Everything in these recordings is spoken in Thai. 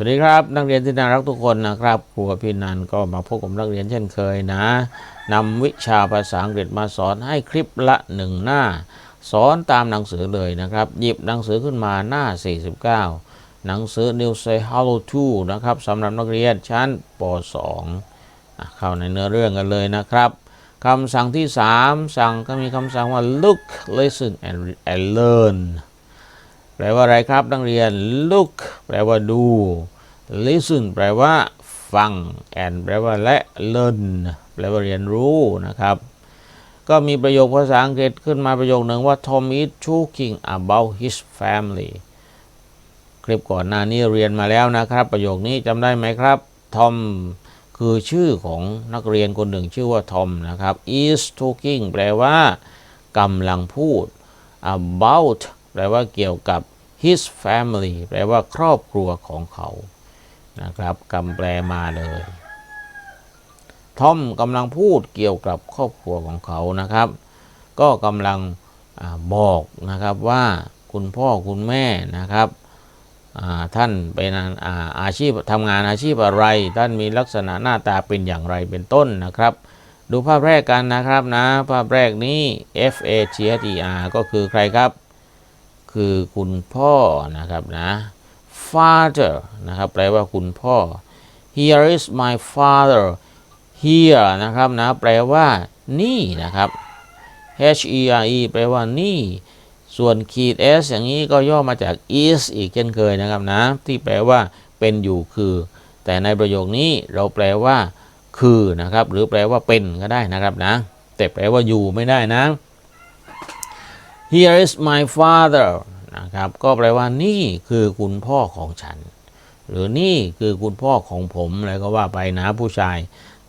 วัสดีครับนักเรียนที่น่ารักทุกคนนะครับครูกับพี่นันก็มาพบกับนักเรียนเช่นเคยนะนำวิชาภาษาอังกฤษมาสอนให้คลิปละหนึ่งหน้า สอนตามหนังสือเลยนะครับ หยิบหนังสือขึ้นมาหน้า 49 หนังสือ New Say Hello to นะครับสำหรับนักเรียนชั้นป .2 อะเข้าในเนื้อเรื่องกันเลยนะครับคำสั่งที่ 3 สั่งก็มีคำสั่งว่า look listen and, and learn แปลว่าอะไรครับนักเรียน look แปลว่าดู listen แปลว่าฟัง and แปลว่าและ learn แปลว่าเรียนรู้นะครับ ก็มีประโยคภาษาอังกฤษขึ้นมาประโยคหนึ่งว่า Tom is talking about his family คลิปก่อนหน้านี้เรียนมาแล้วนะครับ ประโยคนี้จำได้ไหมครับทอมคือชื่อของนักเรียนคนหนึ่งชื่อว่าทอมนะครับ is talking แปลว่ากำลังพูด about ลว่าเกี่ยวกับ his family แปลว่าครอบครัวของเขานะครับคำแปลมาเลยทอมกำลังพูดเกี่ยวกับครอบครัวของเขานะครับ ก็กำลังอบอกนะครับว่าคุณพ่อคุณแม่นะครับท่านเป็นอาอาชีพทำงานอาชีพอะไร ท่านมีลักษณะหน้าตาเป็นอย่างไรเป็นต้นนะครับ ดูภาพแรกกันนะครับนะ ภาพแรกนี้ F A T H E R ก็คือใครครับ คือคุณพ่อนะครับนะ father นะครับแปลว่าคุณพ่อ here is my father here นะครับนะแปลว่านี่นะครับ H E R E แปลว่านี่ ส่วนขีด S อย่างนี้ก็ย่อมาจาก is อีกเช่นเคยนะครับนะ ที่แปลว่าเป็นอยู่คือ แต่ในประโยคนี้เราแปลว่า คือนะครับ หรือแปลว่าเป็นก็ได้นะครับนะ แต่แปลว่าอยู่ไม่ได้นะ Here is my father นะครับก็แปลว่านี่คือคุณพ่อของฉัน หรือนี่คือคุณพ่อของผมอะไรก็ว่าไปนะผู้ชาย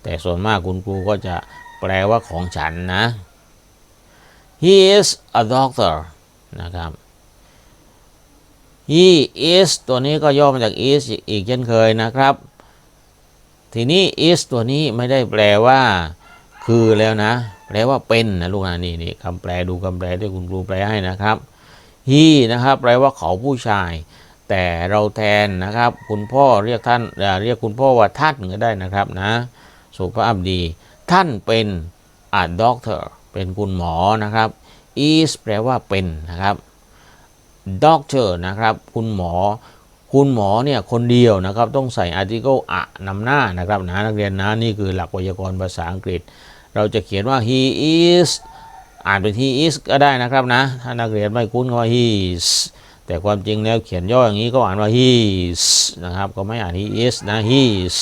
แต่ส่วนมากคุณครูก็จะแปลว่าของฉันนะ He is a doctor นะครับ He is ตัวนี้ก็ย่อมาจาก is อีกเช่นเคยนะครับ ทีนี้ is ตัวนี้ไม่ได้แปลว่า คือแล้วนะ แปลว่าเป็นนะลูกนะนี่นี่คำแปลดูคำแปลที่คุณครูแปลให้นะครับ he นะครับแปลว่าเขาผู้ชาย แต่เราแทนนะครับ คุณพ่อเรียกท่านเรียกคุณพ่อว่าท่านก็ได้นะครับนะสุภาพดี ท่านเป็น a doctor เป็นคุณหมอนะครับ is แปลว่าเป็นนะครับ doctor นะครับ คุณหมอ คุณหมอเนี่ยคนเดียวนะครับ ต้องใส่ article อะนำหน้านะครับนะนักเรียนนะนี่คือหลักไวยากรณ์ภาษาอังกฤษ เราจะเขียนว่า he is อ่านเป็น he is ก็ได้นะครับนะ ถ้านักเรียนไม่คุ้นก็ว่า he is แต่ความจริงแล้วเขียนย่ออย่างนี้ก็อ่านว่า he is นะครับ ก็ไม่อ่าน he is นะ he is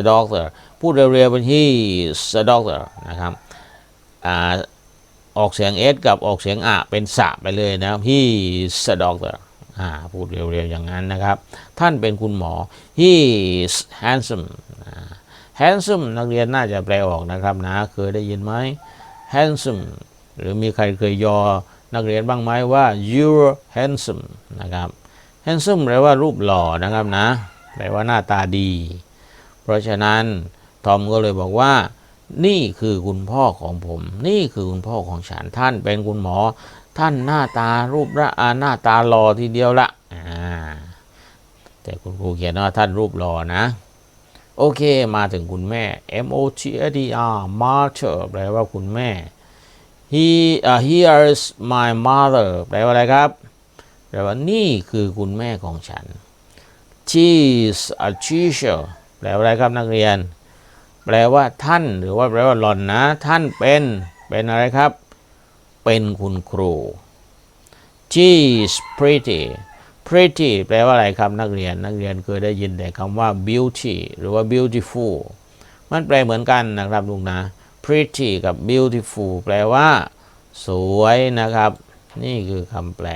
a doctor พูดเร็วๆเป็น he is a doctor นะครับอออกเสียง s กับออกเสียงอะเป็นสะไปเลยนะครับ he is a doctor อ่าพูดเร็วๆอย่างนั้นนะครับ ท่านเป็นคุณหมอ he is handsome handsome นักเรียนน่าจะแปลออกนะครับนะเคยได้ยินไหม handsome หรือมีใครเคยยอนักเรียนบ้างไหมว่า you're handsome นะครับ handsome แปลว่ารูปหล่อนะครับนะแปลว่าหน้าตาดี เพราะฉะนั้นทอมก็เลยบอกว่า นี่คือคุณพ่อของผม นี่คือคุณพ่อของฉันท่านเป็นคุณหมอ ท่านหน้าตารูปร่าน่าหน้าตาหล่อทีเดียวละแต่คุณครูเขียนว่าท่านรูปหล่อนะ โอเค มาถึงคุณแม่ M O T A D R mother แปลว่าคุณแม่ he uh, here is my mother แปลว่าอะไรครับ แปลว่านี่คือคุณแม่ของฉัน she is a teacher แปลว่าอะไรครับนักเรียน แปลว่าท่านหรือว่าแปลว่าหล่อนนะ ท่านเป็นเป็นอะไรครับ เป็นคุณครู she is pretty pretty แปลว่าอะไรครับนักเรียนนักเรียนเคยได้ยินแต่คำว่า beauty หรือว่า beautiful มันแปลเหมือนกันนะครับลูกนะ pretty กับ beautiful แปลว่า สวยนะครับ นี่คือคำแปล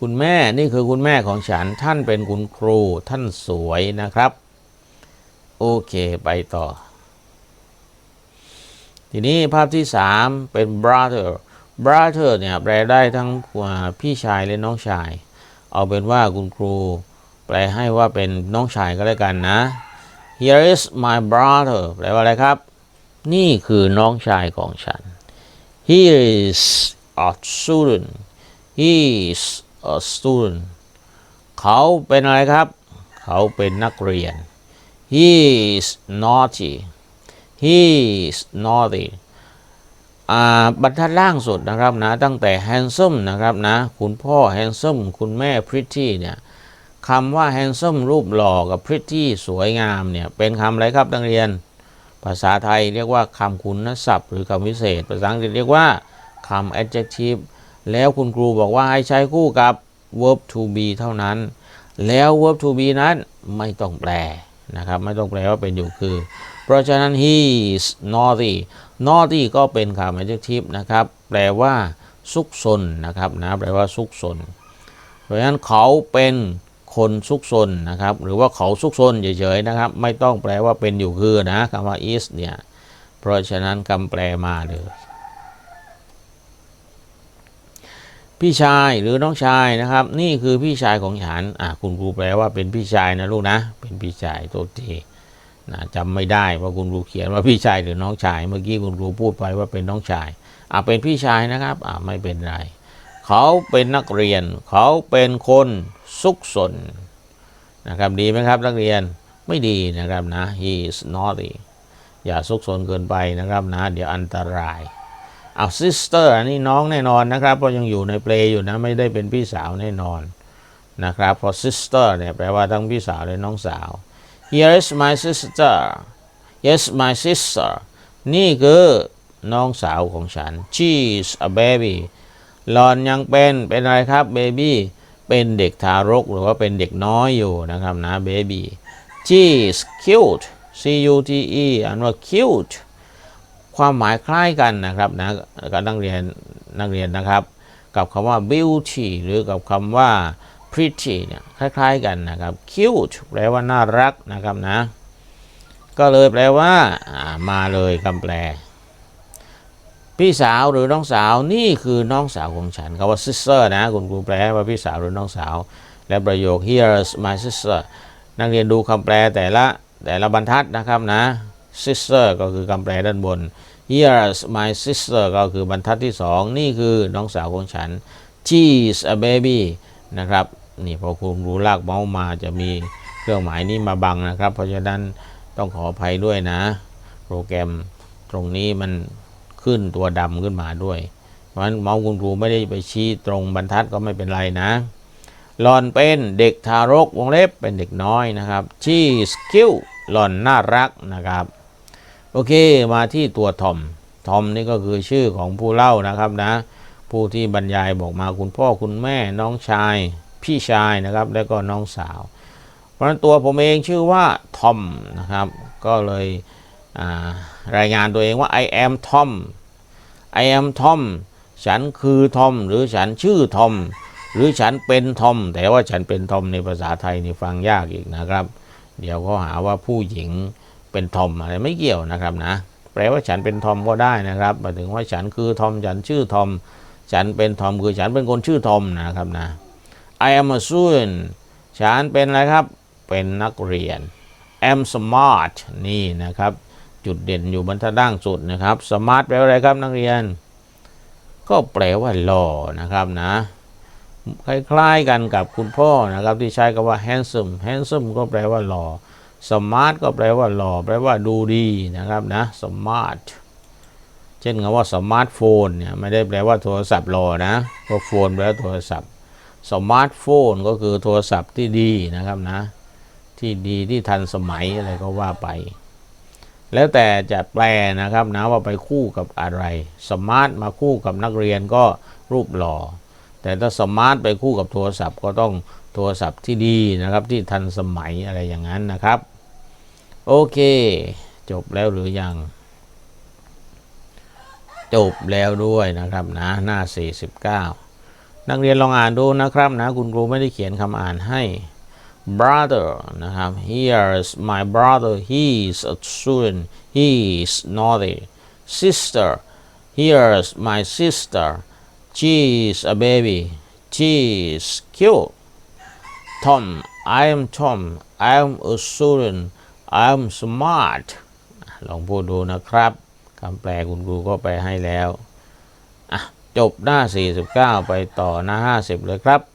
คุณแม่นี่คือคุณแม่ของฉันท่านเป็นคุณครูท่านสวยนะครับ โอเคไปต่อ ทีนี้ภาพที่ 3 เป็น brother brother เนี่ยแปลได้ทั้งพี่ชายและน้องชาย เอาเป็นว่าคุณครู แปลให้ว่าเป็นน้องชายก็แล้วกันนะ here is my brother แปลว่าอะไรครับ นี่คือน้องชายของฉัน he is a student he is a student เขาเป็นอะไรครับ เขาเป็นนักเรียน he is naughty he is naughty บรรทัดล่างสุดนะครับนะตั้งแต่ handsome นะครับนะคุณพ่อ handsome คุณแม่ pretty เนี่ยคำว่า handsome รูปหล่อกับ pretty สวยงามเนี่ยเป็นคำอะไรครับนักเรียน ภาษาไทยเรียกว่าคำคุณศัพท์ หรือคำวิเศษ ภาษาอังกฤษเรียกว่าคำ adjective แล้วคุณครูบอกว่าให้ใช้คู่กับ verb to be เท่านั้น แล้ว verb to be นั้นไม่ต้องแปลนะครับ ไม่ต้องแปลว่าเป็นอยู่คือ เพราะฉะนั้น he is naughty naughty ก็เป็นคำ adjective นะครับ แปลว่าซุกซนนะครับนะแปลว่าซุกซนเพราะฉะนั้นเขาเป็นคนซุกซนนะครับ หรือว่าเขาซุกซนเฉยๆนะครับ ไม่ต้องแปลว่าเป็นอยู่คือนะคำว่า is เนี่ยเพราะฉะนั้นคำแปลมาเลยพี่ชายหรือน้องชายนะครับ นี่คือพี่ชายของฉันอะคุณครูแปลว่าเป็นพี่ชายนะลูกนะ เป็นพี่ชายโทษที นะจำไม่ได้ว่าคุณครูเขียนว่าพี่ชายหรือน้องชาย เมื่อกี้คุณครูพูดไปว่าเป็นน้องชายอะเป็นพี่ชายนะครับอะไม่เป็นไร เขาเป็นนักเรียน เขาเป็นคนซุกซนนะครับดีไหมครับ นักเรียนไม่ดีนะครับนะ he is naughty อย่าซุกซนเกินไปนะครับนะ เดี๋ยวอันตรายเอา sister อันนี้น้องแน่นอนนะครับเพราะยังอยู่ในเปลอยู่นะไม่ได้เป็นพี่สาวแน่นอนนะครับเพราะ sister เนี่ยแปลว่าทั้งพี่สาวและน้องสาว here is my sister yes my sister นี่คือน้องสาวของฉัน she's a baby หลอนยังเป็นเป็นอะไรครับ baby เป็นเด็กทารกหรือว่าเป็นเด็กน้อยอยู่นะครับนะ baby she's cute c u t e อ่านว่า cute ความหมายคล้ายกันนะครับนะกับนักเรียนนักเรียนนะครับ กับคำว่า beauty หรือกับคำว่า pretty เนี่ยคล้ายๆกันนะครับ cute แปลว่าน่ารักนะครับนะ ก็เลยแปลว่าามาเลยคำแปล พี่สาวหรือน้องสาวนี่คือน้องสาวของฉันคำว่า sister นะคุณครูแปลว่าพี่สาวหรือน้องสาว และประโยค here's my sister นักเรียนดูคำแปลแต่ละแต่ละบรรทัดนะครับนะ sister ก็คือคำแปลด้านบน here's my sister ก็คือบรรทัดที่สองนี่คือน้องสาวของฉัน she's a baby นะครับ นี่พอคุณรู้ลากเมาส์มาจะมีเครื่องหมายนี้มาบังนะครับ เพราะฉะนั้นต้องขออภัยด้วยนะ โปรแกรมตรงนี้มันขึ้นตัวดำขึ้นมาด้วย เพราะฉะนั้นเมาส์คุณครูไม่ได้ไปชี้ตรงบรรทัดก็ไม่เป็นไรนะหลอนเป็นเด็กทารกวงเล็บเป็นเด็กน้อยนะครับ she is cute หลอนน่ารักนะครับโอเคมาที่ตัวทอมทอมนี่ก็คือชื่อของผู้เล่านะครับนะ ผู้ที่บรรยายบอกมาคุณพ่อคุณแม่น้องชาย พี่ชายนะครับ แล้วก็น้องสาว เพราะฉะนั้นตัวผมเองชื่อว่าทอมนะครับ ก็เลยารายงานตัวเองว่า I am Tom I am Tom ฉันคือทอมหรือฉันชื่อทอมหรือฉันเป็นทอม แต่ว่าฉันเป็นทอมในภาษาไทยนี่ฟังยากอีกนะครับ เดี๋ยวเขาหาว่าผู้หญิงเป็นทอมอะไรไม่เกี่ยวนะครับนะแปลว่าฉันเป็นทอมก็ได้นะครับหมายถึงว่าฉันคือทอมฉันชื่อทอม ฉันเป็นทอมคือฉันเป็นคนชื่อทอมนะครับนะ I am a student ฉันเป็นอะไรครับ เป็นนักเรียน am smart นี่นะครับ จุดเด่นอยู่บรรทัดล่างสุดนะครับ smart แปลว่าอะไรครับนักเรียน ก็แปลว่าหล่อนะครับนะคล้ายๆกันกับคุณพ่อนะครับ ที่ใช้คำว่า handsome handsome ก็แปลว่าหล่อ smart ก็แปลว่าหล่อ แปลว่าดูดีนะครับนะ smart เช่นคำว่า smart phone เนี่ยไม่ได้แปลว่าโทรศัพท์หล่อนะเพราะโฟนแปลว่าโทรศัพท์ smart phone ก็คือโทรศัพท์ที่ดีนะครับนะ ที่ดีที่ทันสมัยอะไรก็ว่าไป แล้วแต่จะแปลนะครับนะว่าไปคู่กับอะไร smart มาคู่กับนักเรียนก็รูปหล่อ แต่ถ้าสมาร์ทไปคู่กับโทรศัพท์ก็ต้องโทรศัพท์ที่ดีนะครับที่ทันสมัยอะไรอย่างนั้นนะครับ โอเค จบแล้วหรือยัง จบแล้วด้วยนะครับนะหน้า 49 นักเรียนลองอ่านดูนะครับนะคุณครูไม่ได้เขียนคำอ่านให้ brother นะครับ here's my brother he's a student he's naughty sister here's my sister she's a baby she's cute Tom I am Tom I am a student I am smart ลองพูดดูนะครับคำแปลคุณครูก็ไปให้แล้ว จบหน้า 49 ไปต่อหน้า 50 เลยครับ